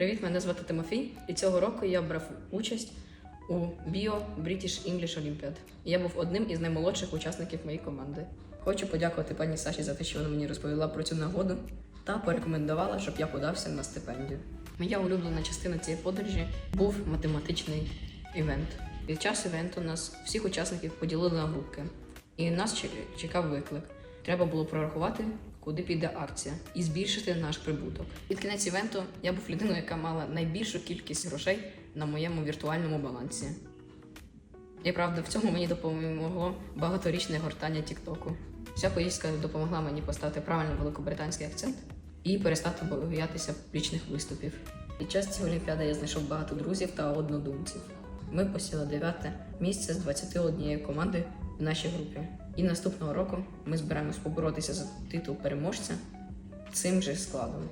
Привіт, мене звати Тимофій, і цього року я брав участь у Bio British English Olympiad. Я був одним із наймолодших учасників моєї команди. Хочу подякувати пані Саші за те, що вона мені розповіла про цю нагоду та порекомендувала, щоб я подався на стипендію. Моя улюблена частина цієї подорожі був математичний івент. Під час івенту нас всіх учасників поділили на групки, і нас чекав виклик. Треба було прорахувати, куди піде акція, і збільшити наш прибуток. Під кінець івенту я був людиною, яка мала найбільшу кількість грошей на моєму віртуальному балансі. І правда, в цьому мені допомогло багаторічне гортання Тіктоку. Ця поїздка допомогла мені поставити правильно великобританський акцент і перестати боятися публічних виступів. Під час цієї олімпіади я знайшов багато друзів та однодумців. Ми посіли дев'яте місце з 21 команди в нашій групі. І наступного року ми збираємось поборотися за титул переможця цим же складом.